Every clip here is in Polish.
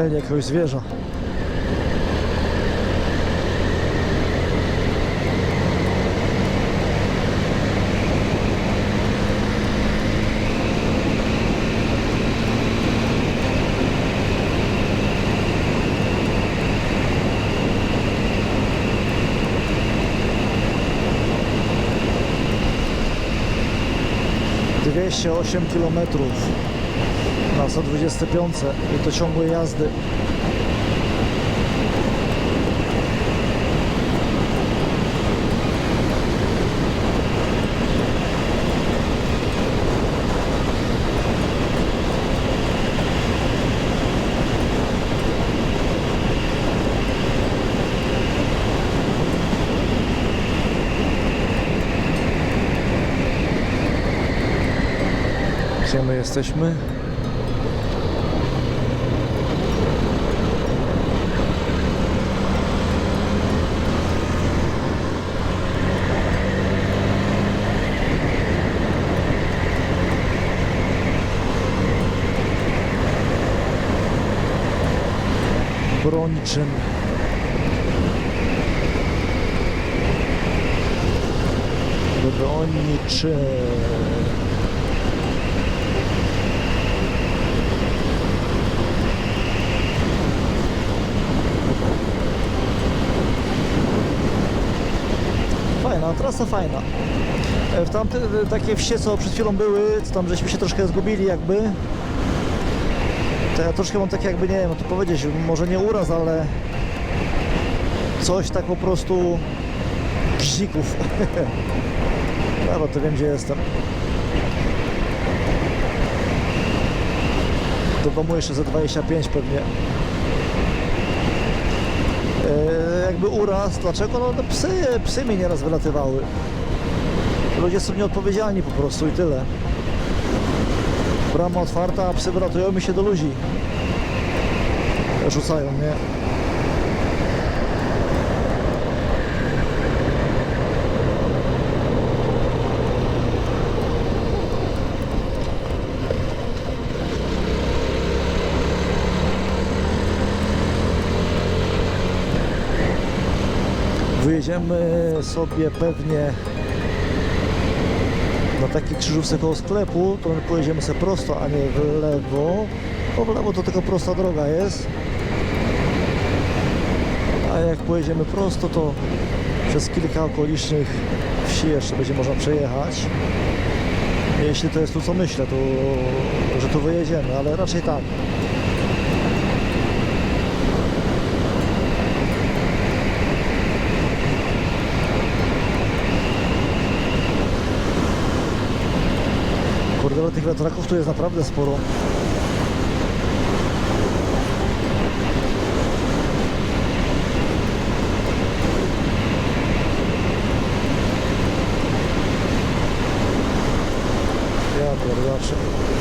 Stuknęli jakiegoś zwierza. Dwieście osiem kilometrów na 125 i to ciągłe jazdy. Gdzie my jesteśmy? Broniczyn. Broniczyn. Fajna, trasa fajna. E, W tamte takie wsie, co przed chwilą były, co tam żeśmy się troszkę zgubili jakby. To ja troszkę mam tak jakby, nie wiem, to powiedzieć, może nie uraz, ale coś tak po prostu bzików. Dobra, to wiem gdzie jestem. Do domu jeszcze za 25 pewnie. E, jakby uraz, dlaczego? No, no psy, psy mi nieraz wylatywały. Ludzie są nieodpowiedzialni po prostu i tyle. Brama otwarta, a psy wylatują mi się do ludzi. Rzucają mnie. Wyjedziemy sobie pewnie na takiej krzyżówce koło sklepu, to my pojedziemy sobie prosto, a nie w lewo. Bo w lewo to tylko prosta droga jest. A jak pojedziemy prosto, to przez kilka okolicznych wsi jeszcze będzie można przejechać. Jeśli to jest tu co myślę, to że tu wyjedziemy, ale raczej tak. Kurde, ale tych wiatraków tu jest naprawdę sporo. Ja pierdaczę.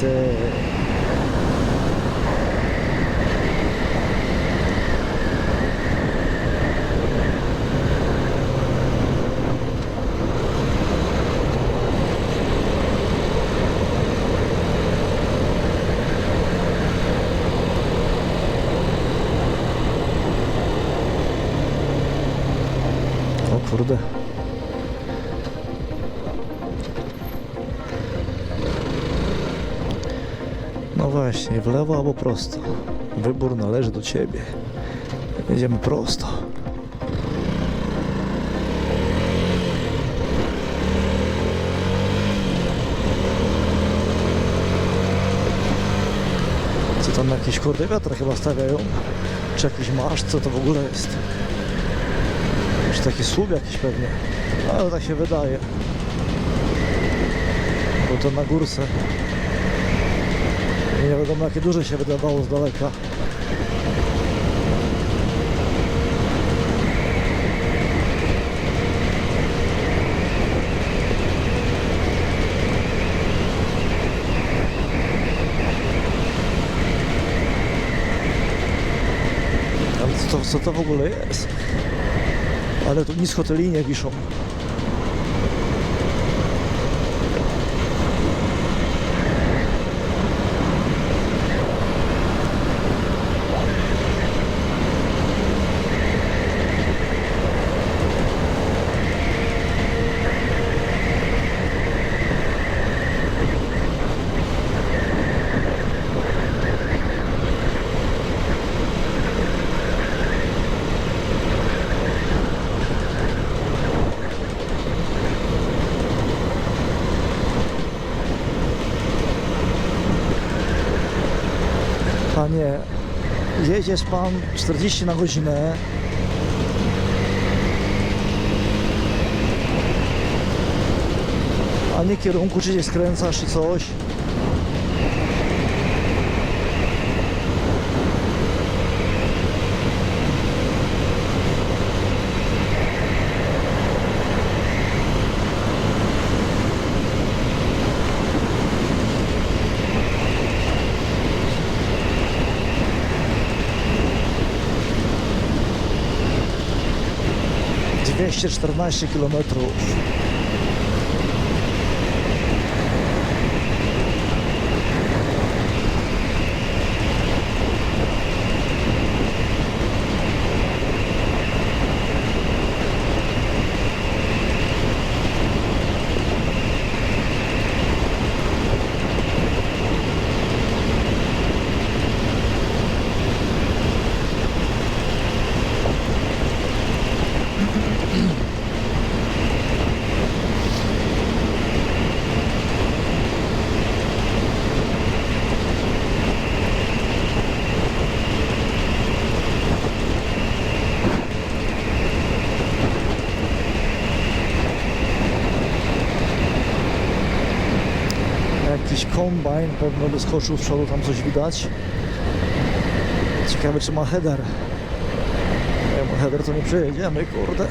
це właśnie, w lewo albo prosto. Wybór należy do ciebie. Jedziemy prosto. Co tam jakieś kurde wiatra chyba stawiają? Czy jakiś marsz? Co to w ogóle jest? Czy taki słup jakiś pewnie? Ale tak się wydaje. Bo to na górce. Nie wiadomo jakie duże się wydawało z daleka. Ale co to, co to w ogóle jest? Ale tu nisko te linie wiszą. Jedziesz pan 40 na godzinę. A nie kierunku, czy się skręcasz, czy coś. Dwieście czternaście kilometrów. Jakiś kombajn pewno wyskoczył z przodu, tam coś widać. Ciekawe czy ma header. Jak ma header to nie przejedziemy, kurde.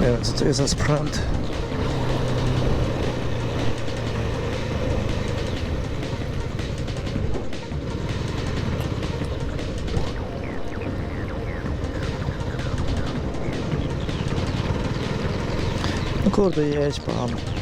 Nie wiem co to jest za sprzęt. Kurde, jedź pan.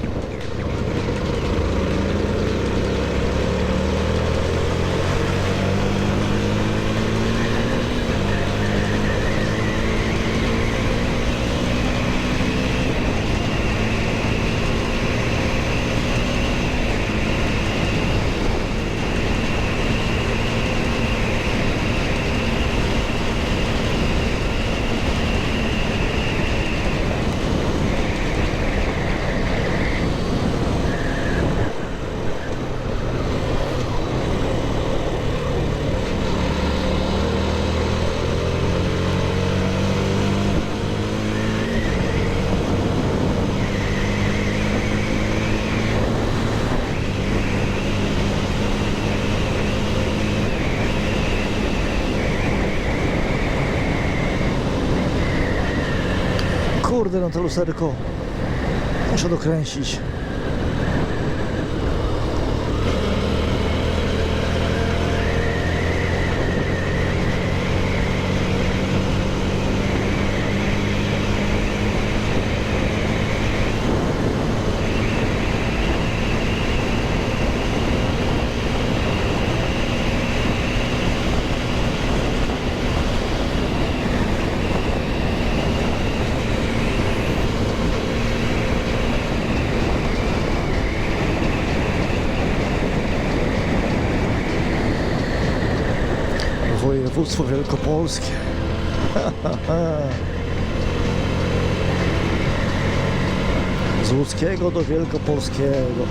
To lusterko. Muszę dokręcić. Województwo Wielkopolskie. Z Łódzkiego do Wielkopolskiego.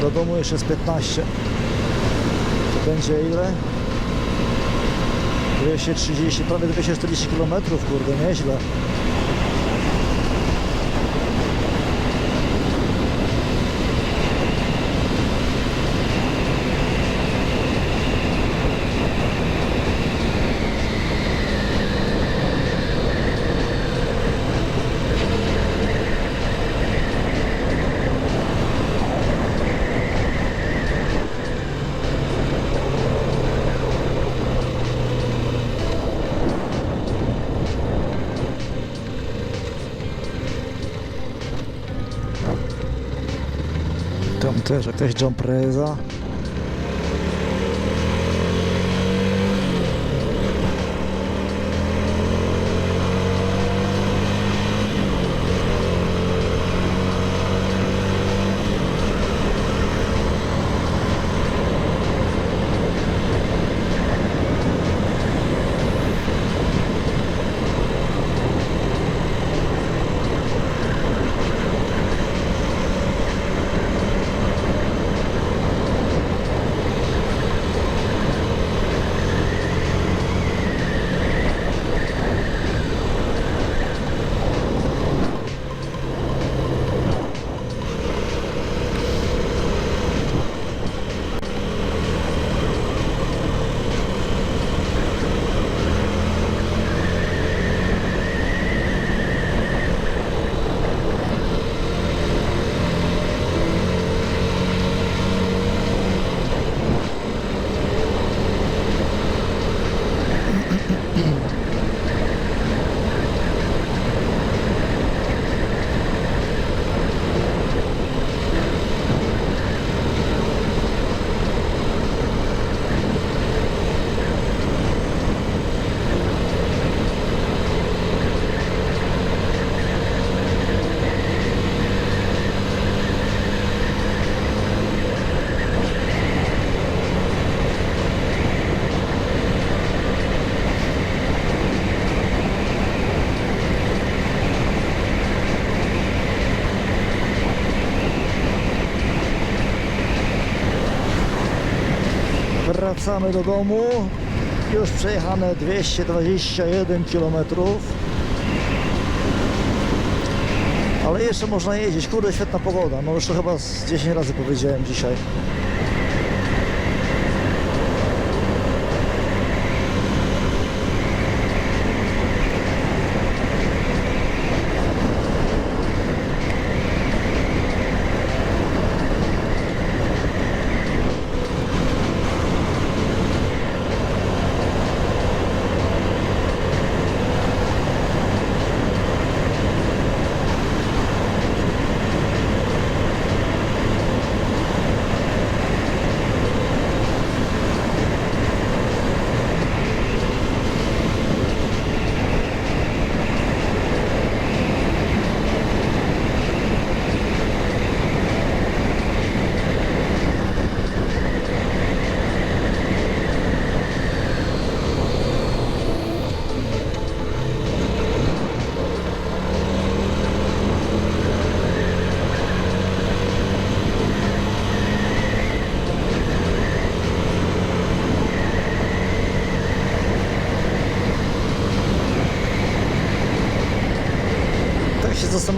Do domu jeszcze z 15. To będzie ile? 230, prawie 240 km, kurde, nieźle. Też jakaś jumpreza. Wracamy do domu. Już przejechane 221 km. Ale jeszcze można jeździć. Kurde, świetna pogoda. No już to chyba z 10 razy powiedziałem dzisiaj.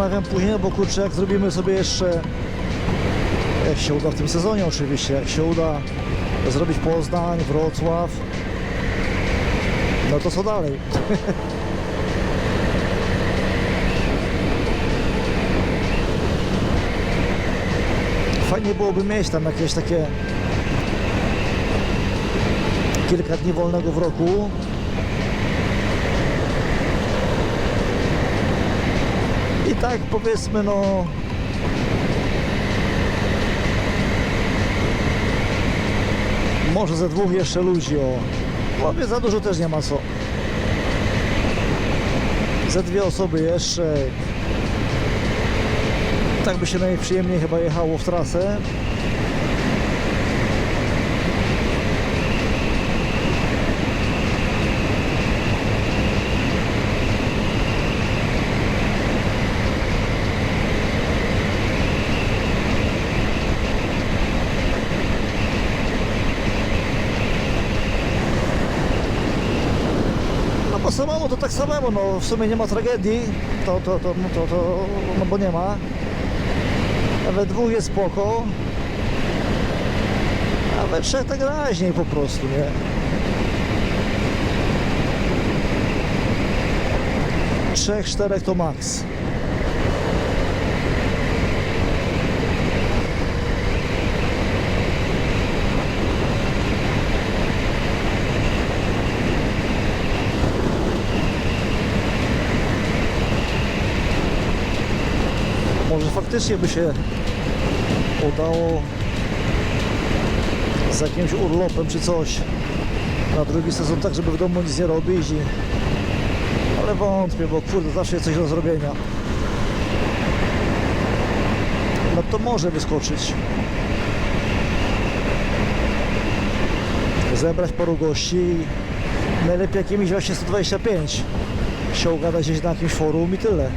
Zastanawiam później, bo kurczę, jak zrobimy sobie jeszcze, jak się uda w tym sezonie oczywiście, jak się uda zrobić Poznań, Wrocław, no to co dalej? Fajnie byłoby mieć tam jakieś takie kilka dni wolnego w roku, tak powiedzmy no. Może ze dwóch jeszcze ludzi o. Mówię za dużo też nie ma co. Ze dwie osoby jeszcze. Tak by się najprzyjemniej chyba jechało w trasę No bo samemu no w sumie nie ma tragedii, to, to, to, no, to, to no bo nie ma. We dwóch jest spoko. A we trzech tak raźniej po prostu, nie? Trzech, czterech to maks. Może faktycznie by się udało z jakimś urlopem czy coś na drugi sezon, tak żeby w domu nic nie robić i... ale wątpię, bo kurde, zawsze jest coś do zrobienia. No to może wyskoczyć. Zebrać paru gości najlepiej jakimiś właśnie 125 się ugadać gdzieś na jakimś forum i tyle.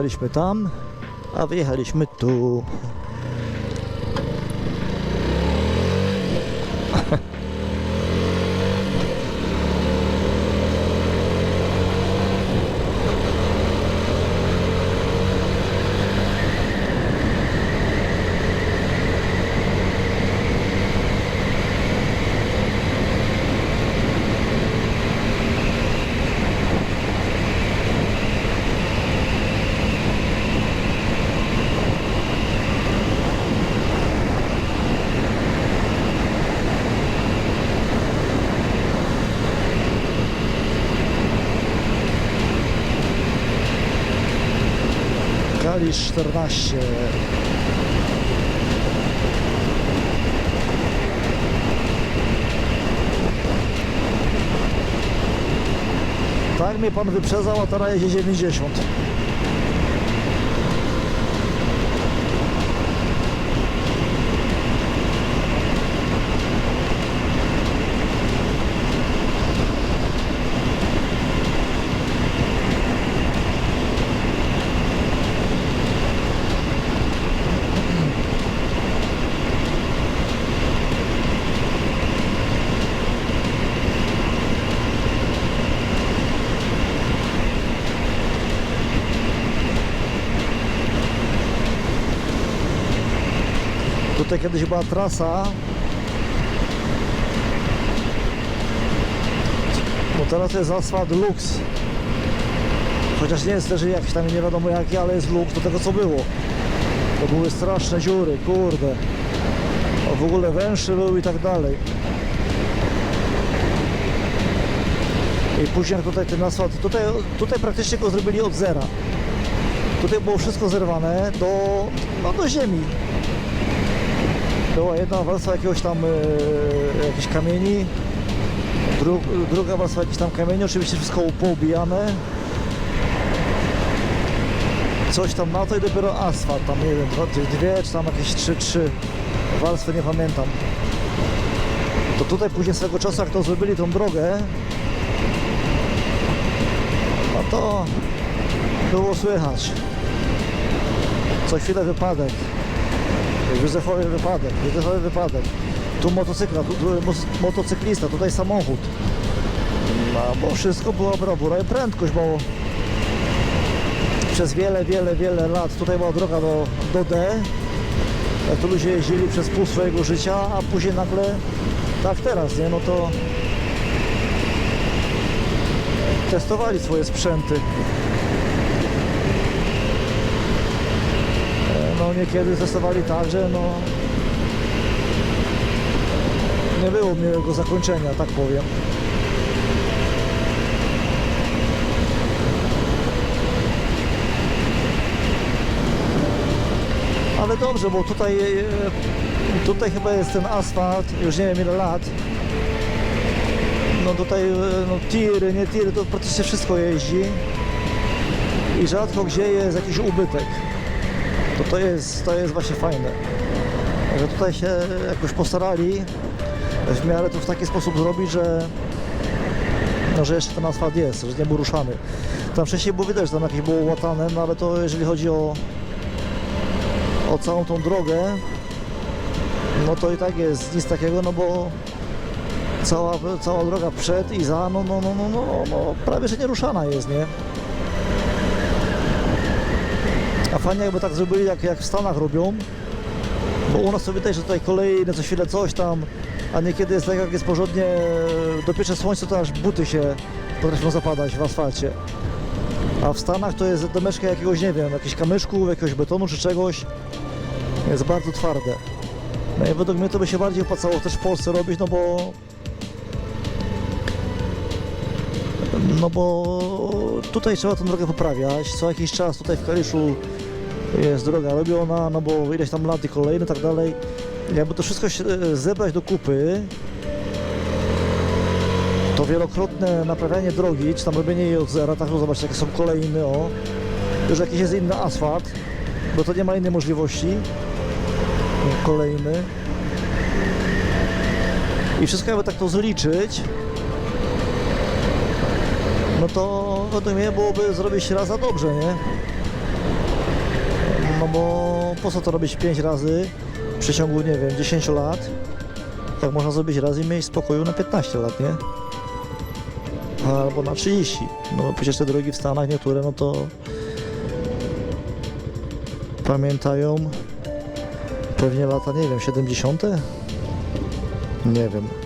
Jechaliśmy tam, a wyjechaliśmy tu. Kalisz 14. Tak mnie pan wyprzedzał, a teraz jedzie 90. Tutaj kiedyś była trasa. Bo teraz jest asfalt Lux. Chociaż nie jest też jakiś tam nie wiadomo jaki, ale jest Lux do tego co było. To były straszne dziury, kurde. O, w ogóle węższy był i tak dalej. I później jak tutaj ten asfalt, tutaj, tutaj praktycznie go zrobili od zera. Tutaj było wszystko zerwane do, no, do ziemi. Była jedna warstwa jakiegoś tam e, jakichś kamieni, dru, druga warstwa jakichś tam kamieni, oczywiście wszystko poubijane. Coś tam na to i dopiero asfalt, tam nie wiem, dwie czy tam jakieś trzy, trzy warstwy, nie pamiętam. To tutaj później swego czasu jak to zrobili tą drogę, no to było słychać. Co chwilę wypadek. Józefowy wypadek, Józefowy wypadek. Tu motocykla, tu, tu motocyklista, tutaj samochód. No bo wszystko była brawura i prędkość, bo przez wiele, wiele, wiele lat tutaj była droga do, do D. Tu ludzie jeździli przez pół swojego życia, a później nagle tak teraz, nie? No to testowali swoje sprzęty. Niekiedy testowali tak, że no nie było miłego zakończenia, tak powiem. Ale dobrze, bo tutaj e, tutaj chyba jest ten asfalt, już nie wiem ile lat. No tutaj e, no, tiry, nie tiry, to praktycznie wszystko jeździ. I rzadko gdzie jest jakiś ubytek to to jest, to jest właśnie fajne. Że tutaj się jakoś postarali w miarę to w taki sposób zrobić, że, no, że jeszcze ten asfalt jest, że nie był ruszany. Tam wcześniej było widać, że tam jakieś było łatane, no ale to jeżeli chodzi o, o całą tą drogę, no to i tak jest nic takiego, no bo cała, cała droga przed i za, no, no, no, no, no, no prawie że nieruszana jest, nie? A fajnie jakby tak zrobili, jak, jak w Stanach robią. Bo u nas widać, że tutaj kolejne co chwilę coś tam, a niekiedy jest tak, jak jest porządnie dopiecze słońce, to aż buty się potrafią zapadać w asfalcie. A w Stanach to jest domeczka jakiegoś, nie wiem, jakichś kamyszków, jakiegoś betonu czy czegoś. Jest bardzo twarde. No i według mnie to by się bardziej opłacało też w Polsce robić, no bo... No bo tutaj trzeba tę drogę poprawiać. Co jakiś czas tutaj w Kaliszu jest droga robiona, no bo ileś tam lat i kolejne, tak dalej. Jakby to wszystko e, zebrać do kupy, to wielokrotne naprawianie drogi, czy tam robienie jej od zera, tak no zobaczcie, jakie są kolejne, o, już jakiś jest inny asfalt, bo to nie ma innej możliwości. Kolejny. I wszystko jakby tak to zliczyć, no to według mnie byłoby zrobić raz za dobrze, nie? No bo po co to robić 5 razy w przeciągu, nie wiem, 10 lat? Tak można zrobić raz i mieć spokoju na 15 lat, nie? Albo na 30. No przecież te drogi w Stanach niektóre, no to pamiętają pewnie lata, nie wiem, 70? Nie wiem.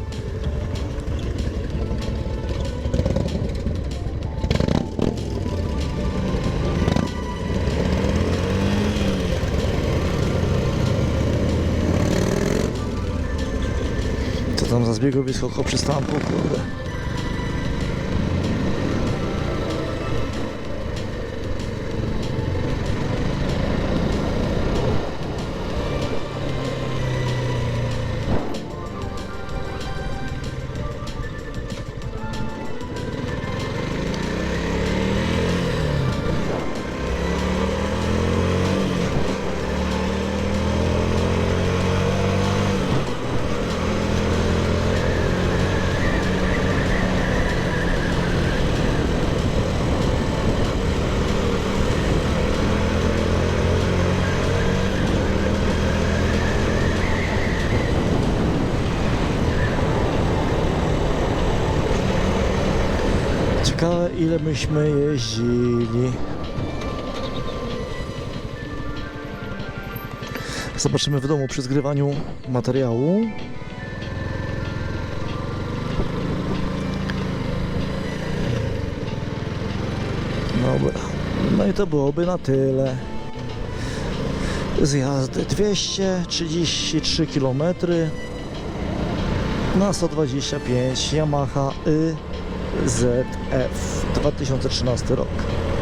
Za zbiegowisko koło przystanku, kurde. Ile myśmy jeździli. Zobaczymy w domu przy zgrywaniu materiału. Dobra. No i to byłoby na tyle. Z jazdy 233 km na 125 Yamaha Y ZF 2013 rok.